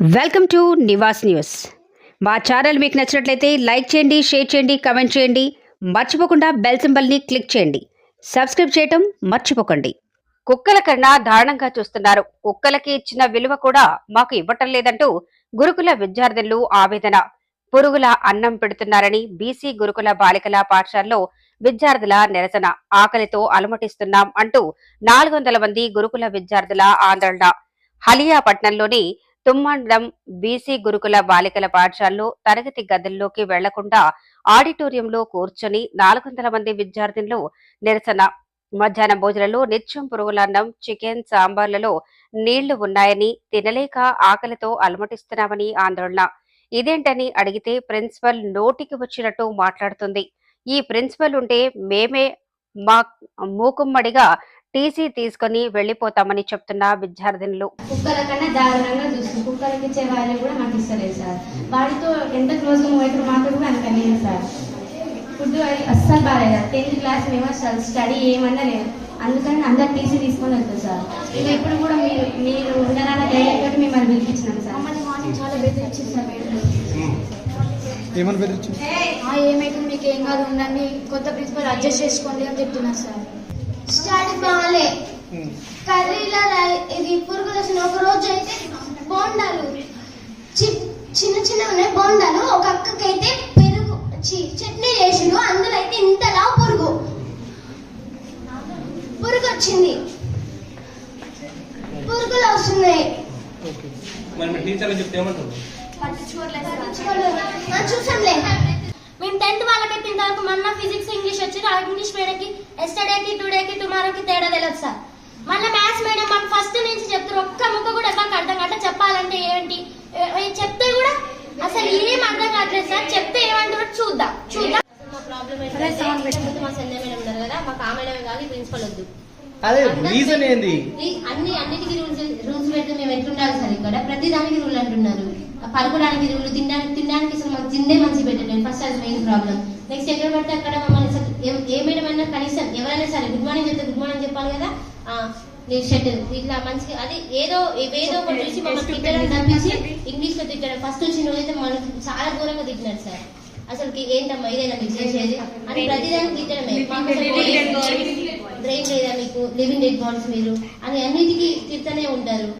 Welcome to Nivas news. మా channel మీకు నచ్చినట్లయితే లైక్ చేయండి షేర్ చేయండి కమెంట్ చేయండి. మర్చిపోకుండా బెల్ సింబల్ని క్లిక్ చేయండి. సబ్స్క్రైబ్ చేయటం మర్చిపోకండి. కుక్కల కన్నా దారుణంగా చూస్తున్నారు. కుక్కలకి ఇచ్చిన విలువ కూడా మాకు ఇవ్వటం లేదంటూ గురుకుల విద్యార్థులు ఆవేదన. పురుగుల అన్నం పెడుతున్నారని బీసీ గురుకుల బాలికల పాఠశాలలో విద్యార్థుల నిరసన. ఆకలితో అలమటిస్తున్నాం అంటూ నాలుగు వందల మంది గురుకుల విద్యార్థుల ఆందోళన. హలియాపట్నంలోని తుమ్మండం బీసీ గురుకుల బాలికల పాఠశాలలో తరగతి గదుల్లోకి వెళ్ళకుండా ఆడిటోరియంలో కూర్చొని నాలుగు వందల మంది విద్యార్థినులు నిరసన. మధ్యాహ్న భోజనంలో నిత్యం పురుగులన్నం చికెన్ సాంబార్లలో నీళ్ళు ఉన్నాయని తినలేక ఆకలితో అలమటిస్తున్నామని ఆందోళన. ఇదేంటని అడిగితే ప్రిన్సిపల్ నోటికి వచ్చినట్టు మాట్లాడుతుంది. ఈ ప్రిన్సిపల్ ఉంటే మేమే మా మూకుమ్మడిగా టీసీ తీసుకొని వెళ్ళిపోతామని చెప్తున్న విద్యార్థినులు. కుక్కల కన్నా దారుణంగా చూస్తుంది కుక్కలకి ఇచ్చే వాల్యూ కూడా మాకు ఇస్తలేదు సార్. వాడితో ఎంత క్లోజ్గా మూవ్ అవుతారు మాతో కూడా అంత లేదు సార్. ఫుడ్ అది అస్సలు బాగాలేదు. టెన్త్ క్లాస్ మేము అసలు స్టడీ ఏమన్నా లేదు అందుకని అందరు టీసీ తీసుకొని వెళ్తాం సార్. ఇక ఇప్పుడు కూడా మీరు మీరు ఉండరాన ధైర్యంతో మిమ్మల్ని పిలిపించినాం సార్. మమ్మల్ని మార్నింగ్ చాలా బెదిరించింది సార్ మేడం. ఏమని బెదిరించు ఆ, ఏమైతుంది? మీకు ఏం కాదు ఉండండి. కొత్త ప్రిన్సిపల్ అడ్జస్ట్ చేసుకోండి అని చెప్తున్నారు సార్. స్టడీ బాగాలే కర్రీలో ఇది పురుగులు వచ్చిన ఒక రోజు అయితే బోండాలు. చిన్న చిన్న ఉన్నాయి బోండాలు. ఒక అక్కకైతే పెరుగు చి- చట్నీ చేసిండు అందులో అయితే ఇంతలా పురుగు. పురుగు వచ్చింది. పురుగులు వస్తున్నాయి. చెప్తే ఏమంటారు? చూసాంలే. టెన్త్ వాళ్ళకైతే ఇంతవరకు మొన్న ఫిజిక్స్ ఇంగ్లీష్ వచ్చి ఆ ఇంగ్లీష్ మేడంకి ఎస్టర్డేకి టుడేకి టుమారోకి తేడా తెలియదు సార్. మళ్ళీ మ్యాథ్స్ మేడం మాకు ఫస్ట్ నుంచి చెప్తారు. ఒక్క ముక్క కూడా ఎవరికి అర్థం కావట్లే. చెప్పాలంటే ఏంటి? చెప్తే కూడా అసలు ఏం అర్థం కావట్లేదు సార్. చెప్తే ఏమంటారో చూద్దాం. చూద్దాం. మా ప్రాబ్లం ఏంటంటే ముందు మా సంధ్య మేడం ఉన్నారు కదా మాకు ఆ మేడమే కాదు ఈ ప్రిన్సిపల్ వద్దు. అదే రీజన్ ఏంది? ఈ అన్ని అన్నిటికీ రూల్స్ రూల్స్ పెడితే మేము ఎట్లుండాలి సార్ ఇక్కడ? ప్రతి దానికి రూల్ అంటున్నారు. పడుకోవడానికి రూల్ తినడానికి తినడానికి అసలు మాకు తిండే మంచి పెట్టలేదు ఫస్ట్ అది మెయిన్ ప్రాబ్లం నెక్స్ట్ ఎక్కడ పడితే అక్కడ మమ్మల్ని అసలు ఏ- ఏ మేడం అయినా కనీసం ఎవరైనా సరే గుడ్ మార్నింగ్ చెప్తే గుడ్ మార్నింగ్ చెప్పాలి కదా? ఆ, నీ షర్ట్ ఇట్లా మంచిగా అది ఏదో ఏదో ఒకటి చూసి మమ్మల్ని తిట్టడం తప్పించి ఇంగ్లీష్లో తిట్టడం ఫస్ట్ వచ్చిన రోజైతే మనకి చాలా దూరంగా తిట్టినారు సార్. అసలు ఏంటమ్మా ఇదేనా మీకు చేసేది? అని ప్రతిదానికి తిట్టడమే. బ్రెయిన్ లేదా మీకు? లివింగ్ డెడ్ బాడీస్ మీరు. అని అన్నిటికీ తిడుతూనే ఉంటారు.